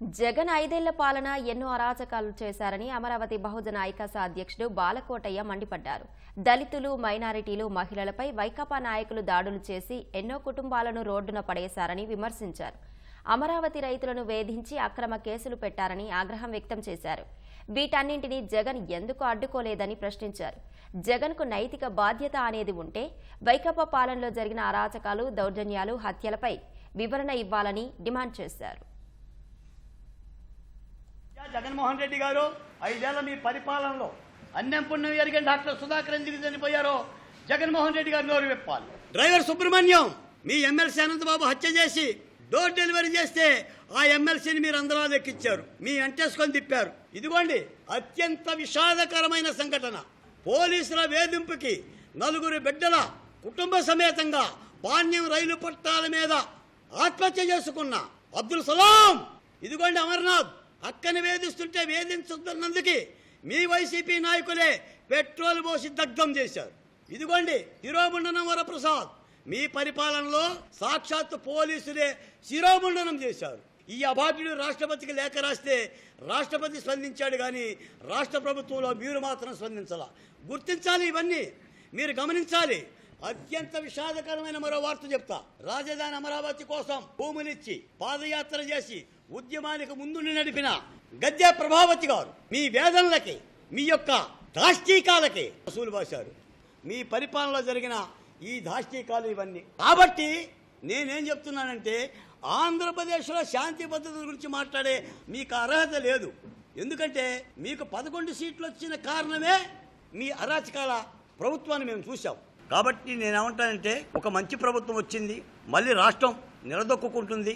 జగన్ ఐదేళ్ళ పాలన ఎన్నో అరాచకాలు చేశారని అమరావతి బహుజన ఐకాస అధ్యక్షుడు బాలకోటయ్య మండిపడ్డారు. దళితులు మైనారిటీలు మహిళలపై వైకాపా నాయకులు దాడులు చేసి ఎన్నో కుటుంబాలను రోడ్డున పడేశారని విమర్శించారు. అమరావతి రైతులను వేధించి అక్రమ కేసులు పెట్టారని ఆగ్రహం వ్యక్తం చేశారు. వీటన్నింటినీ జగన్ ఎందుకు అడ్డుకోలేదని ప్రశ్నించారు. జగన్కు నైతిక బాధ్యత అనేది ఉంటే వైకాపా పాలనలో జరిగిన అరాచకాలు దౌర్జన్యాలు హత్యలపై వివరణ ఇవ్వాలని డిమాండ్ చేశారు. జగన్మోహన్ రెడ్డి గారు ఐదేళ్ళ మీ పరిపాలనలో అన్నం పుణ్యం ఎరిగిన డాక్టర్ సుధాకర్ ఎందుకు చనిపోయారో జగన్మోహన్ రెడ్డి గారు నోరు విప్పాలి. డ్రైవర్ సుబ్రహ్మణ్యం మీ ఎమ్మెల్సీ అనంతబాబు హత్య చేసి డోర్ డెలివరీ చేస్తే ఆ ఎమ్మెల్సీని మీరు అందరూ ఎక్కించారు మీ అంటేసుకొని తిప్పారు. ఇదిగోండి అత్యంత విషాదకరమైన సంఘటన. పోలీసుల వేధింపుకి నలుగురు బిడ్డల కుటుంబ సమేతంగా పాణ్యం రైలు పట్టాల మీద ఆత్మహత్య చేసుకున్న అబ్దుల్ సలాం. ఇదిగోండి అమర్నాథ్. అక్కని వేధిస్తుంటే వేధించుతున్నందుకే మీ వైసీపీ నాయకులే పెట్రోల్ పోసి దగ్ధం చేశారు. ఇదిగోండి శిరోముండనం వరప్రసాద్. మీ పరిపాలనలో సాక్షాత్ పోలీసులే శిరోముండనం చేశారు. ఈ అభాగ్యుడు రాష్ట్రపతికి లేఖ రాస్తే రాష్ట్రపతి స్పందించాడు కానీ రాష్ట్ర ప్రభుత్వంలో మీరు మాత్రం స్పందించాల. గుర్తించాలి ఇవన్నీ. మీరు గమనించాలి. అత్యంత విషాదకరమైన మరో వార్త చెప్తా. రాజధాని అమరావతి కోసం భూములిచ్చి పాదయాత్ర చేసి ఉద్యమానికి ముందుండి నడిపిన గద్దె ప్రభావతి గారు మీ వేదనలకి మీ యొక్క దాష్టీకాలకి వసూలు బాశారు. మీ పరిపాలనలో జరిగిన ఈ దాష్టీకాలు ఇవన్నీ. కాబట్టి నేనేం చెప్తున్నానంటే ఆంధ్రప్రదేశ్లో శాంతి భద్రతల గురించి మాట్లాడే మీకు అర్హత లేదు. ఎందుకంటే మీకు పదకొండు సీట్లు వచ్చిన కారణమే మీ అరాచకాల ప్రభుత్వాన్ని మేము చూసాం కాబట్టి నేనేమంటానంటే ఒక మంచి ప్రభుత్వం వచ్చింది మళ్ళీ రాష్ట్రం నిలదొక్కుంటుంది